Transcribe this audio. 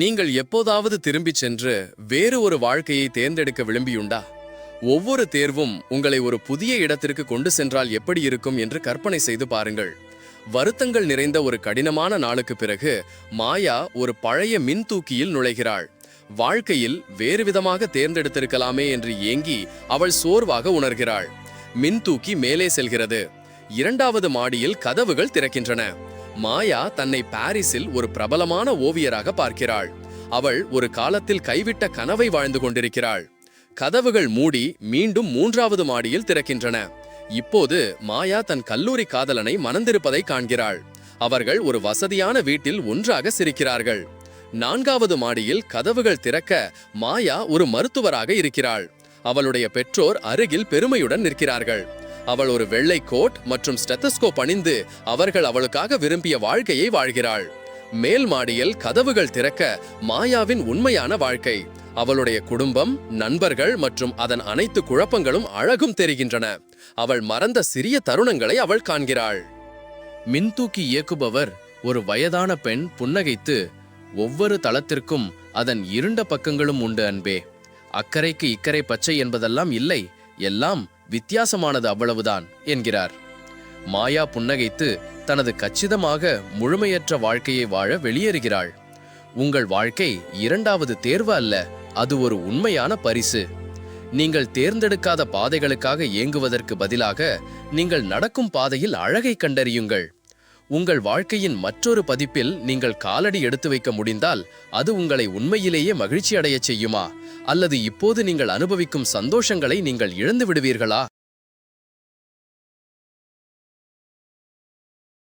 நீங்கள் எப்போதாவது திரும்பிச் சென்று வேறு ஒரு வாழ்க்கையை தேர்ந்தெடுக்க விரும்பியுண்டா? ஒவ்வொரு தேர்வும் உங்களை ஒரு புதிய இடத்திற்கு கொண்டு சென்றால் எப்படி இருக்கும் என்று கற்பனை செய்து பாருங்கள். வருத்தங்கள் நிறைந்த ஒரு கடினமான நாளுக்கு பிறகு மாயா ஒரு பழைய மின்தூக்கியில் நுழைகிறாள். வாழ்க்கையில் வேறு விதமாக தேர்ந்தெடுத்திருக்கலாமே என்று ஏங்கி அவள் சோர்வாக உணர்கிறாள். மின்தூக்கி மேலே செல்கிறது. இரண்டாவது மாடியில் கதவுகள் திறக்கின்றன. மாயா தன்னை பாரிஸில் ஒரு பிரபலமான ஓவியராக பார்க்கிறாள். அவள் ஒரு காலத்தில் கைவிட்ட கனவை வாழ்ந்து கொண்டிருக்கிறாள். கதவுகள் மூடி மீண்டும் மூன்றாவது மாடியில் திறக்கின்றன. இப்போது மாயா தன் கல்லூரி காதலனை மணந்திருப்பதை காண்கிறாள். அவர்கள் ஒரு வசதியான வீட்டில் ஒன்றாக சிரிக்கிறார்கள். நான்காவது மாடியில் கதவுகள் திறக்க மாயா ஒரு மருத்துவராக இருக்கிறாள். அவளுடைய பெற்றோர் அருகில் பெருமையுடன் நிற்கிறார்கள். அவள் ஒரு வெள்ளை கோட் மற்றும் ஸ்டெத்தஸ்கோப் அணிந்து அவர்கள் அவளுக்காக விரும்பிய வாழ்க்கையை வாழ்கிறாள். மேல் மாடியில் கதவுகள் திறக்க மாயாவின் உண்மையான வாழ்க்கை. அவளுடைய குடும்பம் நண்பர்கள் மற்றும் அதன் அனைத்து குழப்பங்களும் அழகும் தெரிகின்றன. அவள் மறந்த சிறிய தருணங்களை அவள் காண்கிறாள். மின்தூக்கி இயக்குபவர் ஒரு வயதான பெண் புன்னகைத்து ஒவ்வொரு தளத்திற்கும் அதன் இருண்ட பக்கங்களும் உண்டு அன்பே. அக்கறைக்கு இக்கரை பச்சை என்பதெல்லாம் இல்லை. எல்லாம் வித்தியாசமானது அவ்வளவுதான் என்கிறார். மாயா புன்னகைத்து தனது கச்சிதமாக முழுமையற்ற வாழ்க்கையை வாழ வெளியேறுகிறாள். உங்கள் வாழ்க்கை இரண்டாவது தேர்வு அல்ல அது ஒரு உண்மையான பரிசு. நீங்கள் தேர்ந்தெடுக்காத பாதைகளுக்காக ஏங்குவதற்கு பதிலாக நீங்கள் நடக்கும் பாதையில் அழகை கண்டறியுங்கள். உங்கள் வாழ்க்கையின் மற்றொரு பதிப்பில் நீங்கள் காலடி எடுத்து வைக்க முடிந்தால் அது உங்களை உண்மையிலேயே மகிழ்ச்சி அடையச் செய்யுமா? அல்லது இப்போது நீங்கள் அனுபவிக்கும் சந்தோஷங்களை நீங்கள் இழந்து விடுவீர்களா?